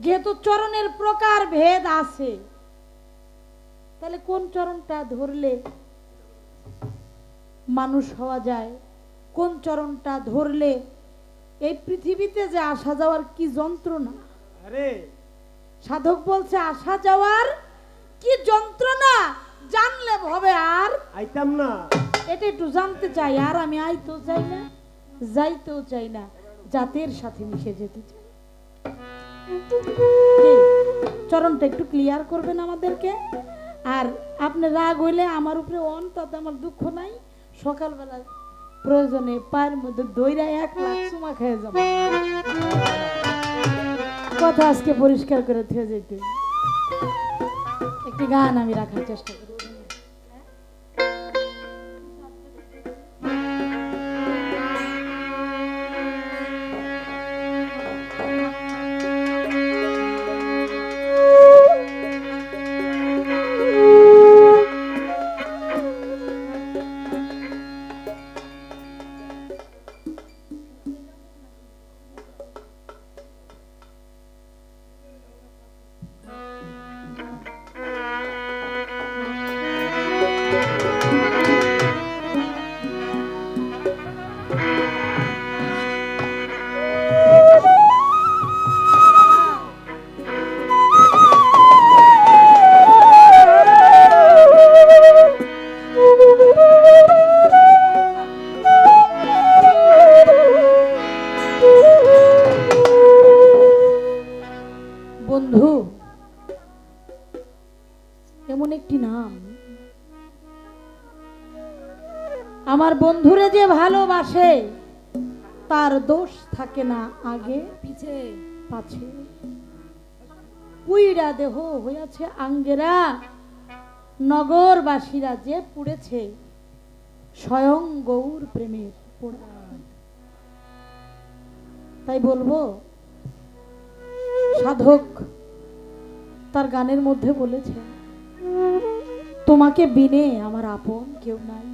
যেহেতু চরণের প্রকার ভেদ আছে তাহলে কোন চরণটা ধরলে মানুষ হওয়া যায়? কোন চরণটা ধরলে এই পৃথিবীতে যে আসা যাওয়ার কি যন্ত্রণা? আরে। সাধক বলছে আসা যাওয়ার কি যন্ত্রণা? জানলে হবে আর। আইতাম না। এটা একটু জানতে চাই আর আমি আইতেও চাই না যাইতেও চাই না জাতের সাথে মিশে যেতে চাই? চরণটা একটু ক্লিয়ার করবেন আমাদেরকে? আর আপনি রাগ হইলে আমার উপরে অন তাতে আমার দুঃখ নাই। সকালবেলা প্রয়োজনে পায়ের মধ্যে দইরা এক লাখ চুমা খেয়ে যাব। কথা আজকে পরিষ্কার করে থেকে যেতে একটি গান আমি রাখার চেষ্টা করি। বন্ধু এমন একটি নাম। আমার বন্ধুরে যে ভালোবাসে তার দোষ থাকে না আগে পিছে। পাছে। পুইরা দেহ হইয়াছে আঙ্গেরা নগরবাসীরা যে পুড়েছে স্বয়ং গৌর প্রেমের পোড়া। তাই বলব সাধক তার গানের মধ্যে বলেছে তোমাকে বিনে আমার আপন কেউ নাই।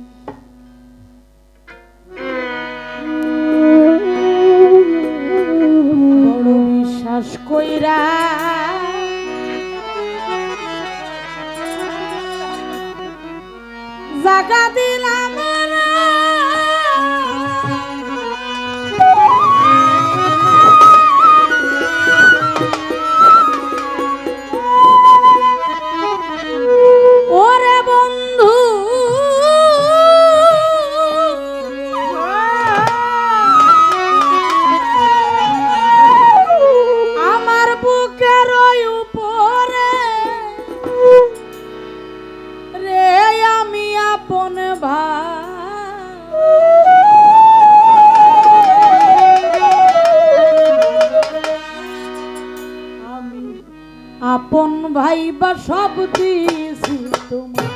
সব দিয়েছি তোমার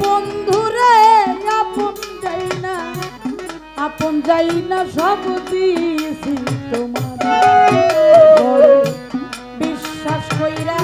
বন্ধুরে, আপন যাই না, আপন যাই না, সব দিয়েছি তোমার বিশ্বাস কইরা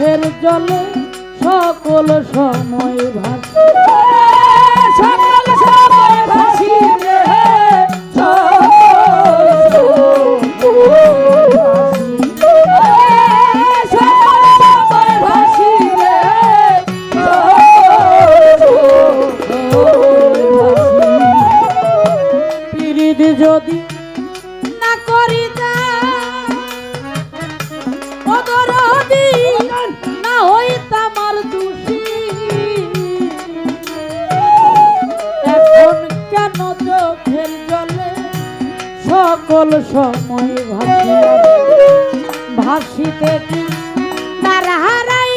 চোখের জলে সকল সময় ভাসে। চোখের জলে সকল সময় ভাসিয়া ভাসিতে তার হারাই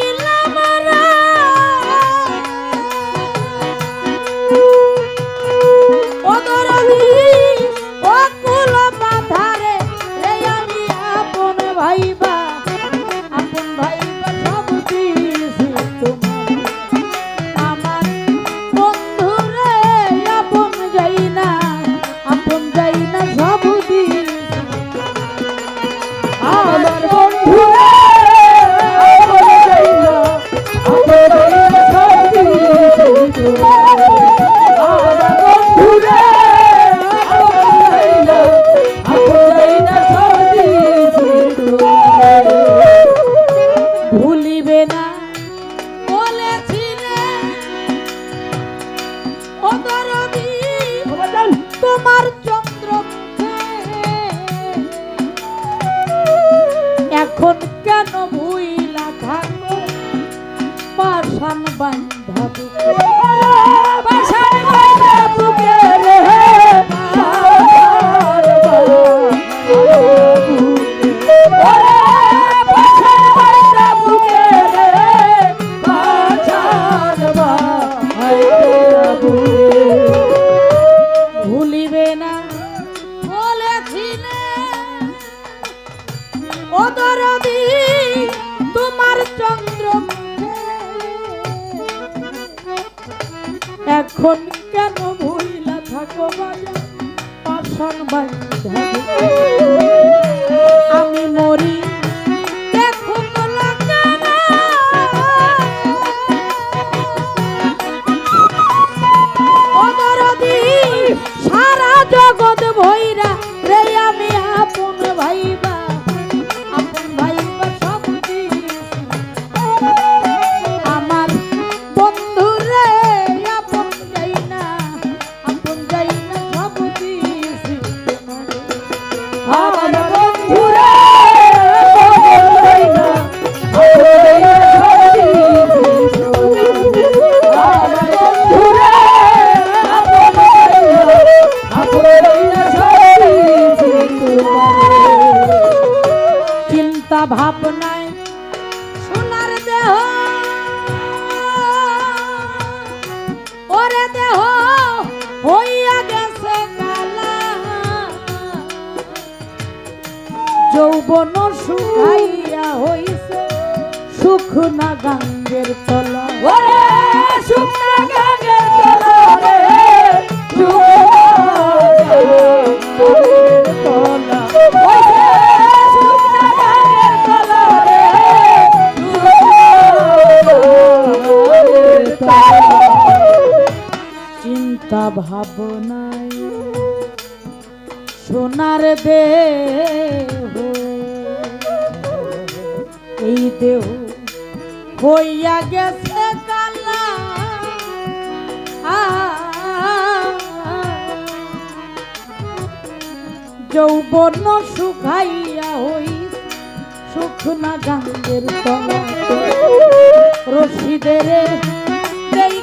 এখন কেন ভুইলা থাকো বাজা পাশন বাইন্ধা আমি মরি শুকনা গাঙ্গের তলা। ওরে শুকনা গাঙ্গের তলা রে চিন্তা ভাবনায় সোনার দেশ হইয়া গেছে কালা। যৌবন শুকাইয়া হই শুকনা গাঙ্গের তলা রশিদের দেই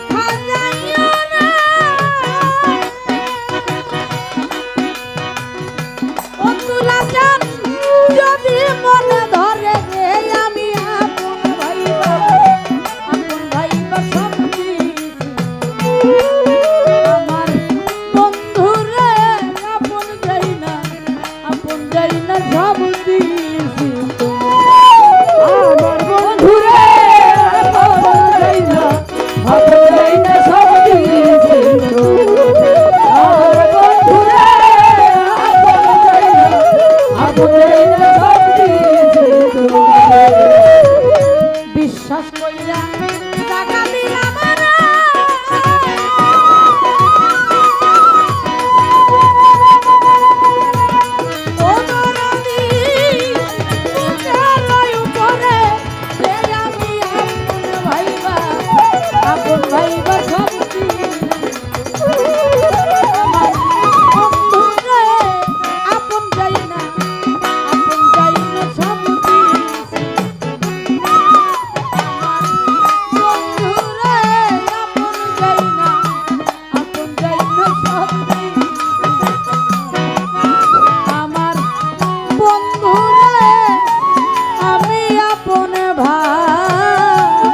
আপন ভাই।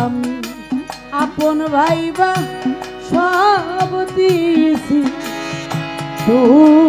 আমি আপন ভাই বা সব দিয়েছি তুই